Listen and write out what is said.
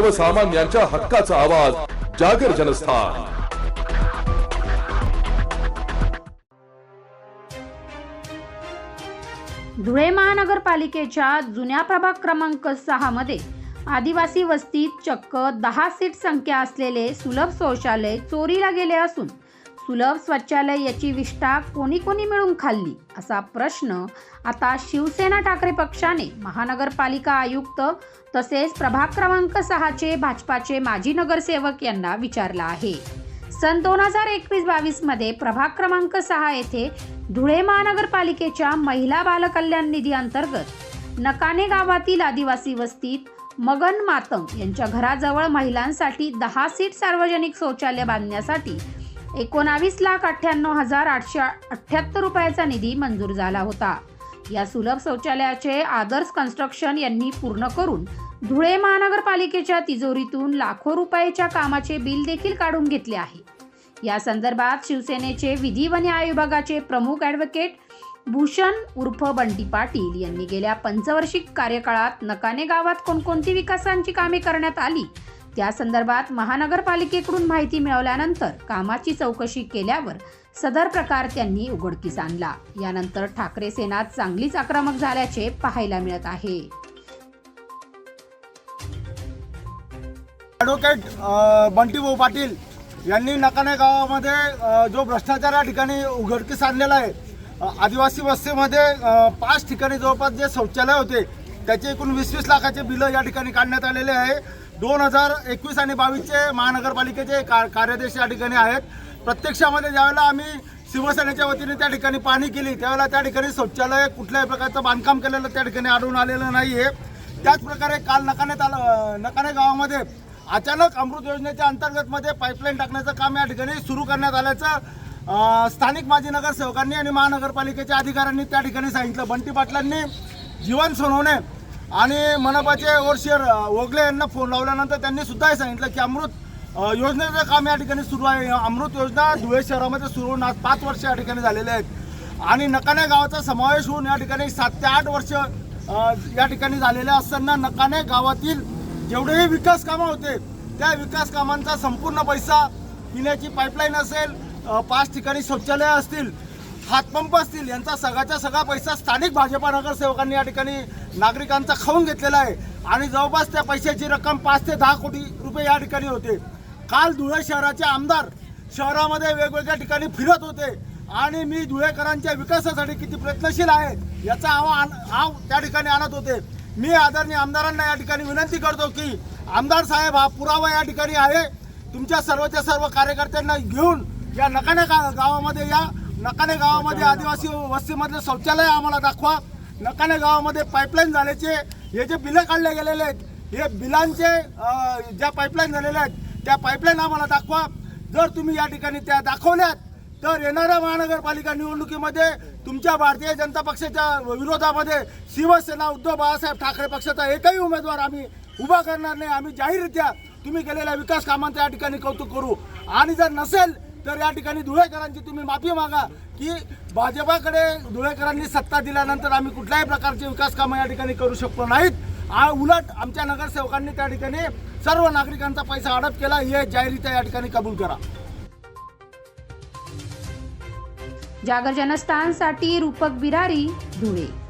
सर्वसामान्यांच्या हक्काचा आवाज जागर जनस्थान. धुळे महानगरपालिकेच्या जुन्या प्रभाग क्रमांक सहा मध्ये आदिवासी वस्तीत चक्क दहा सीट संख्या असलेले सुलभ शौचालय चोरीला गेले असून सुलभ स्वच्छालय याची विष्ठा कोणी कोणी मिळून खाल्ली? असा प्रश्न आता शिवसेना ठाकरे पक्षाने महानगरपालिका आयुक्त तसेच प्रभाग क्रमांक सहाचे भाजपाचे माजी नगरसेवक यांना विचारला आहे. सन दोन हजार एकवीस बावीसमध्ये प्रभाग क्रमांक सहा येथे धुळे महानगरपालिकेच्या महिला बालकल्याण निधी अंतर्गत नकाने गावातील आदिवासी वस्तीत मगन मातंग यांच्या घराजवळ महिलांसाठी दहा सीट सार्वजनिक शौचालय बांधण्यासाठी एकोणावीस लाख अठ्ठ्याण्णव हजार आठशे अठ्ठ्याहत्तर रुपयाचा निधी मंजूर झाला होता. या सुलभ शौचालयाचे आदर्श कन्स्ट्रक्शन यांनी पूर्ण करून धुळे महानगरपालिकेच्या तिजोरीतून लाखो रुपयाच्या कामाचे बिल देखील काढून घेतले आहे. या संदर्भात शिवसेनेचे विधी व न्याय विभागाचे प्रमुख ॲडव्होकेट भूषण उर्फ बंटी पाटील यांनी गेल्या पंचवर्षिक कार्यकाळात नकाने गावात कोणकोणती विकासांची कामे करण्यात आली त्या संदर्भात महानगरपालिकेकडून माहिती मिळवल्यानंतर कामाची चौकशी केल्यावर सदर प्रकार त्यांनी उघडकीस आणला. यानंतर ठाकरे सेना चांगलीच आक्रमक झाल्याचे पाहायला मिळत आहे. ॲडव्होकेट बंटीभाऊ पाटील यांनी नकाने गावामध्ये जो भ्रष्टाचार या ठिकाणी उघडकीस आणलेला आहे आदिवासी वस्तीमध्ये पाच ठिकाणी जवळपास जे शौचालय होते त्याचे एकूण वीस वीस लाखाचे बिलं या ठिकाणी काढण्यात आलेले आहे. दोन हजार एकवीस आणि बावीसचे महानगरपालिकेचे का कार्यादेश या ठिकाणी आहेत. प्रत्यक्षामध्ये ज्यावेळेला आम्ही शिवसेनेच्या वतीने त्या ठिकाणी पाणी केली त्यावेळेला त्या ठिकाणी शौचालय कुठल्याही प्रकारचं बांधकाम केलेलं त्या ठिकाणी आढळून आलेलं नाही आहे त्याचप्रकारे काल नकाने ताल नकाने गावामध्ये अचानक अमृत योजनेच्या अंतर्गतमध्ये पाईपलाईन टाकण्याचं काम या ठिकाणी सुरू करण्यात आल्याचं स्थानिक माजी नगरसेवकांनी आणि महानगरपालिकेच्या अधिकाऱ्यांनी त्या ठिकाणी सांगितलं. बंटी पाटलांनी जीवन सोनवणे आणि मनपाचे ओरशेर वगले यांना फोन लावल्यानंतर त्यांनी सुद्धा हे सांगितलं की अमृत योजनेचं काम या ठिकाणी सुरू आहे. अमृत योजना धुळे शहरामध्ये सुरू होऊन आज पाच वर्ष या ठिकाणी झालेले आहेत. आणि नकाने गावाचा समावेश होऊन या ठिकाणी सात ते आठ वर्ष या ठिकाणी झालेले असताना नकाने गावातील जेवढेही विकास कामं होते त्या विकास कामांचा संपूर्ण पैसा पिण्याची पाईपलाईन असेल पाच ठिकाणी शौचालय असतील हातपंप असतील यांचा सगळ्याचा सगळा पैसा स्थानिक भाजपा नगरसेवकांनी या ठिकाणी नागरिकांचा खाऊन घेतलेला आहे. आणि जवळपास त्या पैशाची रक्कम पाच ते दहा कोटी रुपये या ठिकाणी होते. काल धुळे शहराचे आमदार शहरामध्ये वेगवेगळ्या ठिकाणी फिरत होते. आणि मी धुळेकरांच्या विकासासाठी किती प्रयत्नशील आहे याचा आव्हान आव त्या ठिकाणी आणत होते. मी आदरणीय आमदारांना या ठिकाणी विनंती करतो की आमदार साहेब हा पुरावा या ठिकाणी आहे. तुमच्या सर्वच्या सर्व कार्यकर्त्यांना घेऊन या नकाने गावामध्ये या नकाने गावामध्ये आदिवासी वस्तीमधले शौचालय आम्हाला दाखवा. नकाने गावामध्ये पाईपलाईन झाल्याचे हे जे बिलं काढले गेलेले आहेत हे बिलांचे ज्या पाईपलाईन झालेल्या आहेत त्या पाईपलाईन आम्हाला दाखवा. जर तुम्ही या ठिकाणी त्या दाखवल्यात तर येणाऱ्या महानगरपालिका निवडणुकीमध्ये तुमच्या भारतीय जनता पक्षाच्या विरोधामध्ये शिवसेना उद्धव बाळासाहेब ठाकरे पक्षाचा एकही उमेदवार आम्ही उभा करणार नाही. आम्ही जाहीररित्या तुम्ही केलेल्या विकास कामांचं या ठिकाणी कौतुक करू. आणि जर नसेल तर या ठिकाणी धुळेकरांची तुम्ही माफी मागा की भाजपाकडे धुळेकरांनी सत्ता दिल्यानंतर आम्ही कुठल्याही प्रकारचे विकास कामं या ठिकाणी करू शकलो नाहीत. आ- उलट आमच्या नगरसेवकांनी त्या ठिकाणी सर्व नागरिकांचा पैसा अडप केला. हे जाहीरित्या या ठिकाणी कबूल करा. जागर जनस्थानसाठी रूपक बिरारी धुळे.